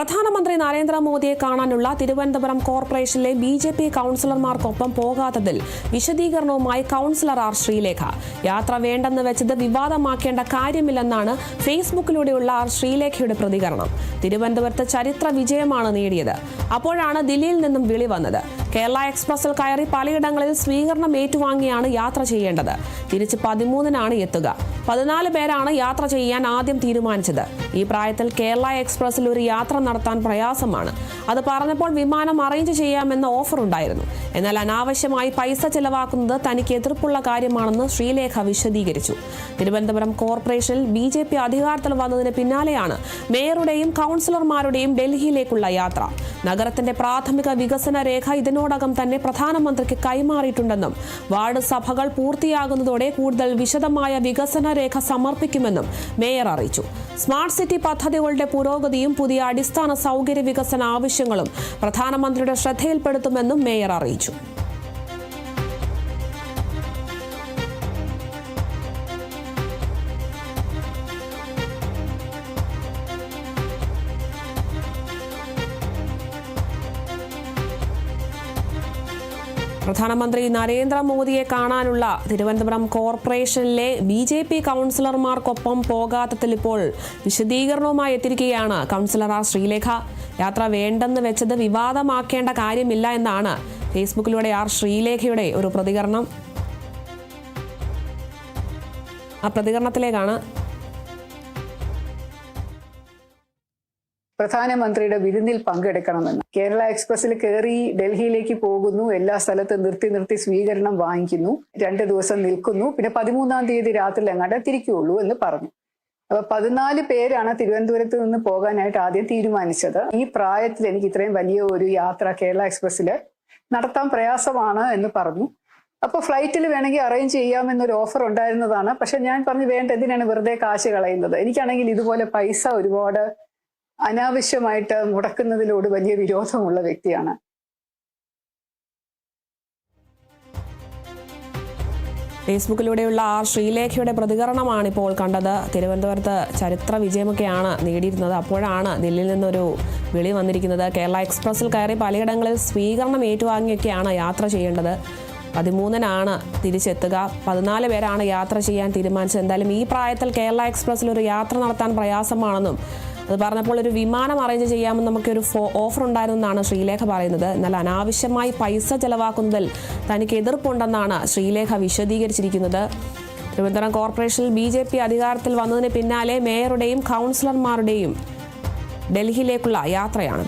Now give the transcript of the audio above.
പ്രധാനമന്ത്രി നരേന്ദ്രമോദിയെ കാണാനുള്ള തിരുവനന്തപുരം കോർപ്പറേഷനിലെ ബി ജെ പി കൌൺസിലർമാർക്കൊപ്പം പോകാത്തതിൽ വിശദീകരണവുമായി കൗൺസിലർ ആർ ശ്രീലേഖ. യാത്ര വേണ്ടെന്ന് വെച്ചത് വിവാദമാക്കേണ്ട കാര്യമില്ലെന്നാണ് ഫേസ്ബുക്കിലൂടെയുള്ള ആർ ശ്രീലേഖയുടെ പ്രതികരണം. തിരുവനന്തപുരത്ത് ചരിത്ര വിജയമാണ് നേടിയത്. അപ്പോഴാണ് ദില്ലിയിൽ നിന്നും വിളി വന്നത്. കേരള എക്സ്പ്രസിൽ കയറി പലയിടങ്ങളിൽ സ്വീകരണം ഏറ്റുവാങ്ങിയാണ് യാത്ര ചെയ്യേണ്ടത്. തിരിച്ച് പതിമൂന്നിനാണ് എത്തുക. പതിനാല് പേരാണ് യാത്ര ചെയ്യാൻ ആദ്യം തീരുമാനിച്ചത്. ഈ പ്രായത്തിൽ കേരള എക്സ്പ്രസിൽ ഒരു യാത്ര നടത്താൻ പ്രയാസമാണ്. അത് പറഞ്ഞപ്പോൾ വിമാനം അറേഞ്ച് ചെയ്യാമെന്ന ഓഫർ ഉണ്ടായിരുന്നു എന്നാൽ അനാവശ്യമായി പൈസ ചെലവാക്കുന്നത് തനിക്ക് എതിർപ്പുള്ള കാര്യമാണെന്ന് ശ്രീലേഖ വിശദീകരിച്ചു. തിരുവനന്തപുരം കോർപ്പറേഷനിൽ ബി ജെ പി അധികാരത്തിൽ വന്നതിന് പിന്നാലെയാണ് മേയറുടെയും കൗൺസിലർമാരുടെയും ഡൽഹിയിലേക്കുള്ള യാത്ര. നഗരത്തിന്റെ പ്രാഥമിക വികസന രേഖ ഇതിനോടകം തന്നെ പ്രധാനമന്ത്രിക്ക് കൈമാറിയിട്ടുണ്ടെന്നും വാർഡ് സഭകൾ പൂർത്തിയാകുന്നതോടെ കൂടുതൽ വിശദമായ വികസന രേഖ സമർപ്പിക്കുമെന്നും മേയർ അറിയിച്ചു. സ്മാർട്ട് സിറ്റി പദ്ധതികളുടെ പുരോഗതിയും പുതിയ അടിസ്ഥാന സൗകര്യ വികസന ആവശ്യങ്ങളും പ്രധാനമന്ത്രിയുടെ ശ്രദ്ധയിൽപ്പെടുത്തുമെന്നും മേയർ അറിയിച്ചു. പ്രധാനമന്ത്രി നരേന്ദ്രമോദിയെ കാണാനുള്ള തിരുവനന്തപുരം കോർപ്പറേഷനിലെ ബി ജെ പി കൗൺസിലർമാർക്കൊപ്പം പോകാത്തതിൽ ഇപ്പോൾ വിശദീകരണവുമായി എത്തിയിരിക്കുകയാണ് കൗൺസിലർ ആർ ശ്രീലേഖ. യാത്ര വേണ്ടെന്ന് വെച്ചത് വിവാദമാക്കേണ്ട കാര്യമില്ല എന്നാണ് ഫേസ്ബുക്കിലൂടെ ആർ ശ്രീലേഖയുടെ ഒരു പ്രതികരണം. ആ പ്രതികരണത്തിലേക്കാണ് പ്രധാനമന്ത്രിയുടെ വിരുന്നിൽ പങ്കെടുക്കണമെന്ന്. കേരള എക്സ്പ്രസിൽ കയറി ഡൽഹിയിലേക്ക് പോകുന്നു. എല്ലാ സ്ഥലത്തും നിർത്തി നിർത്തി സ്വീകരണം വാങ്ങിക്കുന്നു. രണ്ട് ദിവസം നിൽക്കുന്നു. പിന്നെ പതിമൂന്നാം തീയതി രാത്രി അങ്ങാണ്ട് തിരിക്കുകയുള്ളൂ എന്ന് പറഞ്ഞു. അപ്പൊ പതിനാല് പേരാണ് തിരുവനന്തപുരത്ത് നിന്ന് പോകാനായിട്ട് ആദ്യം തീരുമാനിച്ചത്. ഈ പ്രായത്തിൽ എനിക്ക് ഇത്രയും വലിയ ഒരു യാത്ര കേരള എക്സ്പ്രസ്സിൽ നടത്താൻ പ്രയാസമാണ് എന്ന് പറഞ്ഞു. അപ്പൊ ഫ്ലൈറ്റിൽ വേണമെങ്കിൽ അറേഞ്ച് ചെയ്യാമെന്നൊരു ഓഫർ ഉണ്ടായിരുന്നതാണ്. പക്ഷെ ഞാൻ പറഞ്ഞു വേണ്ട എന്തിനാണ് വെറുതെ കാശ് കളയുന്നത്? എനിക്കാണെങ്കിൽ ഇതുപോലെ പൈസ ഒരുപാട് അനാവശ്യമായിട്ട് മുടക്കുന്നതിനോട് വലിയ വിരോധമുള്ള വ്യക്തിയാണ്. ഫേസ്ബുക്കിലൂടെയുള്ള ആർ ശ്രീലേഖയുടെ പ്രതികരണമാണ് ഇപ്പോൾ കണ്ടത്. തിരുവനന്തപുരത്ത് ചരിത്ര വിജയമൊക്കെയാണ് നേടിയിരുന്നത്. അപ്പോഴാണ് ദില്ലിയിൽ നിന്നൊരു വിളി വന്നിരിക്കുന്നത്. കേരള എക്സ്പ്രസിൽ കയറി പലയിടങ്ങളിൽ സ്വീകരണം ഏറ്റുവാങ്ങിയൊക്കെയാണ് യാത്ര ചെയ്യേണ്ടത്. പതിമൂന്നിനാണ് തിരിച്ചെത്തുക. പതിനാല് പേരാണ് യാത്ര ചെയ്യാൻ തീരുമാനിച്ചത്. എന്തായാലും ഈ പ്രായത്തിൽ കേരള എക്സ്പ്രസ്സിൽ ഒരു യാത്ര നടത്താൻ പ്രയാസമാണെന്നും അത് പറഞ്ഞപ്പോൾ ഒരു വിമാനം അറേഞ്ച് ചെയ്യാമെന്ന് നമുക്കൊരു ഓഫർ ഉണ്ടായിരുന്നെന്നാണ് ശ്രീലേഖ പറയുന്നത്. എന്നാൽ അനാവശ്യമായി പൈസ ചെലവാക്കുന്നതിൽ തനിക്ക് എതിർപ്പുണ്ടെന്നാണ് ശ്രീലേഖ വിശദീകരിച്ചിരിക്കുന്നത്. തിരുവനന്തപുരം കോർപ്പറേഷനിൽ ബി ജെ പി അധികാരത്തിൽ വന്നതിന് പിന്നാലെ മേയറുടെയും കൗൺസിലർമാരുടെയും ഡൽഹിയിലേക്കുള്ള യാത്രയാണ്.